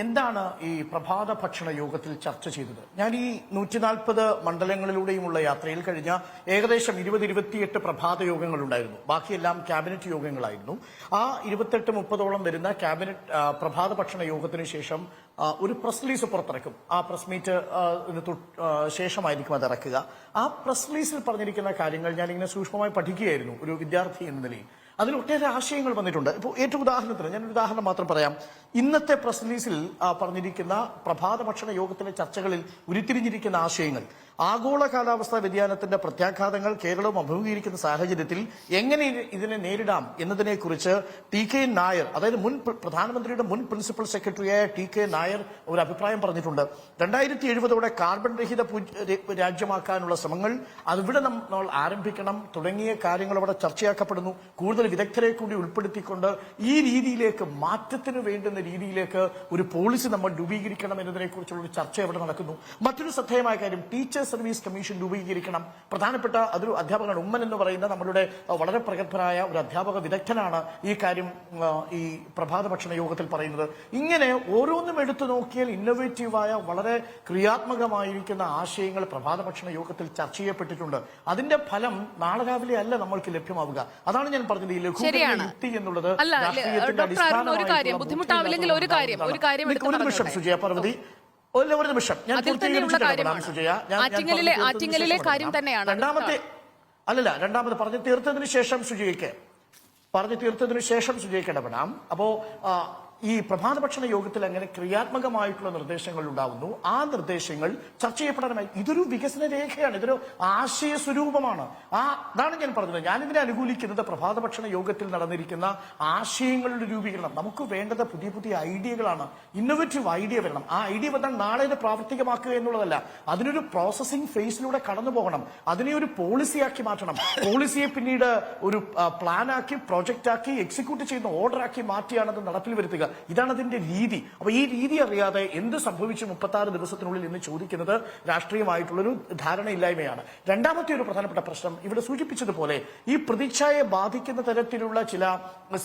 എന്താണ് ഈ പ്രഭാത ഭക്ഷണ യോഗത്തിൽ ചർച്ച ചെയ്തത്? ഞാൻ ഈ നൂറ്റി നാൽപ്പത് മണ്ഡലങ്ങളിലൂടെയുമുള്ള യാത്രയിൽ കഴിഞ്ഞ ഏകദേശം ഇരുപത് ഇരുപത്തിയെട്ട് പ്രഭാത യോഗങ്ങൾ ഉണ്ടായിരുന്നു ബാക്കിയെല്ലാം ക്യാബിനറ്റ് യോഗങ്ങളായിരുന്നു. ആ ഇരുപത്തെട്ട് മുപ്പതോളം വരുന്ന ക്യാബിനറ്റ് പ്രഭാത ഭക്ഷണ യോഗത്തിന് ശേഷം ഒരു പ്രസ് റിലീസ് പുറത്തിറക്കും. ആ പ്രസ് മീറ്റ് ശേഷമായിരിക്കും അത് ഇറക്കുക. ആ പ്രസ് റിലീസിൽ പറഞ്ഞിരിക്കുന്ന കാര്യങ്ങൾ ഞാൻ ഇങ്ങനെ സൂക്ഷ്മമായി പഠിക്കുകയായിരുന്നു ഒരു വിദ്യാർത്ഥി എന്ന നിലയിൽ. അതിൽ ഒട്ടേറെ ആശയങ്ങൾ വന്നിട്ടുണ്ട്. ഇപ്പോൾ ഏറ്റവും ഉദാഹരണത്തിന് ഞാനൊരു ഉദാഹരണം മാത്രം പറയാം. ഇന്നത്തെ പ്രസ് റിലീസിൽ പറഞ്ഞിരിക്കുന്ന പ്രഭാത ഭക്ഷണ യോഗത്തിലെ ചർച്ചകളിൽ ഉരുത്തിരിഞ്ഞിരിക്കുന്ന ആശയങ്ങൾ. ആഗോള കാലാവസ്ഥാ വ്യതിയാനത്തിന്റെ പ്രത്യാഘാതങ്ങൾ കേരളം അഭിമുഖീകരിക്കുന്ന സാഹചര്യത്തിൽ എങ്ങനെ ഇതിനെ നേരിടാം എന്നതിനെക്കുറിച്ച് ടി കെ നായർ അതായത് മുൻ പ്രധാനമന്ത്രിയുടെ മുൻ പ്രിൻസിപ്പൽ സെക്രട്ടറിയായ ടി കെ നായർ ഒരു അഭിപ്രായം പറഞ്ഞിട്ടുണ്ട്. രണ്ടായിരത്തി എഴുപതോടെ കാർബൺ രഹിത രാജ്യമാക്കാനുള്ള ശ്രമങ്ങൾ അതിവിടെ നമ്മൾ ആരംഭിക്കണം തുടങ്ങിയ കാര്യങ്ങൾ അവിടെ ചർച്ചയാക്കപ്പെടുന്നു. കൂടുതൽ വിദഗ്ധരെ കൂടി ഉൾപ്പെടുത്തിക്കൊണ്ട് ഈ രീതിയിലേക്ക് മാറ്റത്തിന് വേണ്ടുന്ന രീതിയിലേക്ക് ഒരു പോളിസി നമ്മൾ രൂപീകരിക്കണം എന്നതിനെ കുറിച്ചുള്ള ഒരു ചർച്ച ഇവിടെ നടക്കുന്നു. മറ്റൊരു ശ്രദ്ധേയമായ കാര്യം ടീച്ചർ സർവീസ് കമ്മീഷൻ രൂപീകരിക്കണം. പ്രധാനപ്പെട്ട അതൊരു അധ്യാപകനാണ് ഉമ്മൻ എന്ന് പറയുന്ന നമ്മളുടെ വളരെ പ്രഗത്ഭരായ ഒരു അധ്യാപക വിദഗ്ധനാണ് ഈ കാര്യം ഈ പ്രഭാത ഭക്ഷണ യോഗത്തിൽ പറയുന്നത്. ഇങ്ങനെ ഓരോന്നും എടുത്തു നോക്കിയാൽ ഇന്നോവേറ്റീവായ വളരെ ക്രിയാത്മകമായിരിക്കുന്ന ആശയങ്ങൾ പ്രഭാത ഭക്ഷണ യോഗത്തിൽ ചർച്ച ചെയ്യപ്പെട്ടിട്ടുണ്ട്. അതിന്റെ ഫലം നാളെ രാവിലെ അല്ല നമ്മൾക്ക് ലഭ്യമാവുക. അതാണ് ഞാൻ പറഞ്ഞത്. ശരിയാണ്. എന്നുള്ളത് അല്ല, ഒരു കാര്യം, ബുദ്ധിമുട്ടാവില്ലെങ്കിൽ ഒരു കാര്യം, ഒരു കാര്യം ഒരു നിമിഷം സുജയ പാർവതി ഒരു ഒരു നിമിഷം. ഞാൻ സുജയ. ആറ്റിങ്ങലിലെ- ആറ്റിങ്ങലിലെ കാര്യം തന്നെയാണ്. രണ്ടാമത്തെ അല്ലല്ല രണ്ടാമത് പറഞ്ഞു തീർത്തതിന് ശേഷം സുജയ്ക്ക്. പറഞ്ഞു തീർത്തതിന് ശേഷം സുജയ്ക്ക് ഇടപെടാം. അപ്പോ ഈ പ്രഭാതഭക്ഷണ യോഗത്തിൽ അങ്ങനെ ക്രിയാത്മകമായിട്ടുള്ള നിർദ്ദേശങ്ങൾ ഉണ്ടാവുന്നു. ആ നിർദ്ദേശങ്ങൾ ചർച്ച ചെയ്യപ്പെടാനായി ഇതൊരു വികസന രേഖയാണ്. ഇതൊരു ആശയ സ്വരൂപമാണ്. ആ അതാണ് ഞാൻ പറഞ്ഞത്. ഞാനിതിനെ അനുകൂലിക്കുന്നത് പ്രഭാതഭക്ഷണ യോഗത്തിൽ നടന്നിരിക്കുന്ന ആശയങ്ങളുടെ രൂപീകരണം. നമുക്ക് വേണ്ടത് പുതിയ പുതിയ ഐഡിയകളാണ്. ഇന്നോവേറ്റീവ് ഐഡിയ വരണം. ആ ഐഡിയ വന്നാൽ നാളെ ഇത് പ്രാവർത്തികമാക്കുക എന്നുള്ളതല്ല. അതിനൊരു പ്രോസസ്സിംഗ് ഫേസിലൂടെ കടന്നു പോകണം. അതിനെ ഒരു പോളിസിയാക്കി മാറ്റണം. പോളിസിയെ പിന്നീട് ഒരു പ്ലാനാക്കി പ്രോജക്റ്റാക്കി എക്സിക്യൂട്ട് ചെയ്യുന്ന ഓർഡറാക്കി മാറ്റിയാണ് അത് നടപ്പിൽ വരുത്തുക. ഇതാണ് അതിന്റെ രീതി. അപ്പൊ ഈ രീതി അറിയാതെ എന്ത് സംഭവിച്ചു മുപ്പത്തി ആറ് ദിവസത്തിനുള്ളിൽ എന്ന് ചോദിക്കുന്നത് രാഷ്ട്രീയമായിട്ടുള്ളൊരു ധാരണയില്ലായ്മയാണ്. രണ്ടാമത്തെ ഒരു പ്രധാനപ്പെട്ട പ്രശ്നം ഇവിടെ സൂചിപ്പിച്ചതുപോലെ ഈ പ്രതീക്ഷയെ ബാധിക്കുന്ന തരത്തിലുള്ള ചില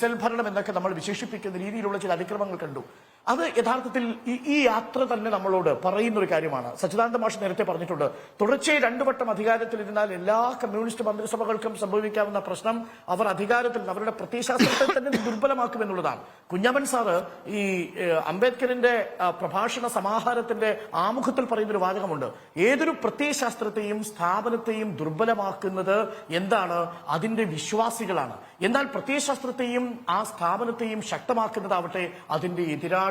സെൽഭരണം എന്നൊക്കെ നമ്മൾ വിശേഷിപ്പിക്കുന്ന രീതിയിലുള്ള ചില അതിക്രമങ്ങൾ കണ്ടു. അത് യഥാർത്ഥത്തിൽ ഈ- യാത്ര തന്നെ നമ്മളോട് പറയുന്ന ഒരു കാര്യമാണ്. സച്ചിദാനന്ദ മാഷ് നേരത്തെ പറഞ്ഞിട്ടുണ്ട് തുടർച്ചയായി രണ്ടു വട്ടം അധികാരത്തിലിരുന്നാൽ എല്ലാ കമ്മ്യൂണിസ്റ്റ് മന്ത്രിസഭകൾക്കും സംഭവിക്കാവുന്ന പ്രശ്നം അവർ അധികാരത്തിൽ അവരുടെ പ്രത്യയശാസ്ത്രത്തെ തന്നെ ദുർബലമാക്കും എന്നുള്ളതാണ്. കുഞ്ഞമ്മൻ സാറ് ഈ അംബേദ്കറിന്റെ പ്രഭാഷണ സമാഹാരത്തിന്റെ ആമുഖത്തിൽ പറയുന്നൊരു വാചകമുണ്ട്. ഏതൊരു പ്രത്യയശാസ്ത്രത്തെയും സ്ഥാപനത്തെയും ദുർബലമാക്കുന്നത് എന്താണ്? അതിന്റെ വിശ്വാസികളാണ്. എന്നാൽ പ്രത്യയശാസ്ത്രത്തെയും ആ സ്ഥാപനത്തെയും ശക്തമാക്കുന്നതാവട്ടെ അതിന്റെ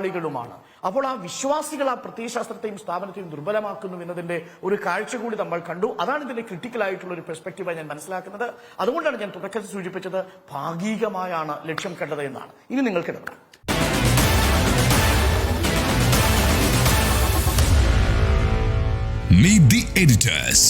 എതിരാളികളുമാണ് അപ്പോൾ ആ വിശ്വാസികൾ ആ പ്രത്യയശാസ്ത്രത്തെയും സ്ഥാപനത്തെയും ദുർബലമാക്കുന്നു എന്നതിന്റെ ഒരു കാഴ്ച കൂടി നമ്മൾ കണ്ടു. അതാണ് ഇതിന്റെ ക്രിട്ടിക്കൽ ആയിട്ടുള്ള ഒരു പെർസ്പെക്റ്റീവായി ഞാൻ മനസ്സിലാക്കുന്നത്. അതുകൊണ്ടാണ് ഞാൻ തുടക്കത്തിൽ സൂചിപ്പിച്ചത് ഭാഗികമായാണ് ലക്ഷ്യം കണ്ടത് എന്നാണ്. ഇനി നിങ്ങൾക്ക് ഇടപെടാം Meet the editors.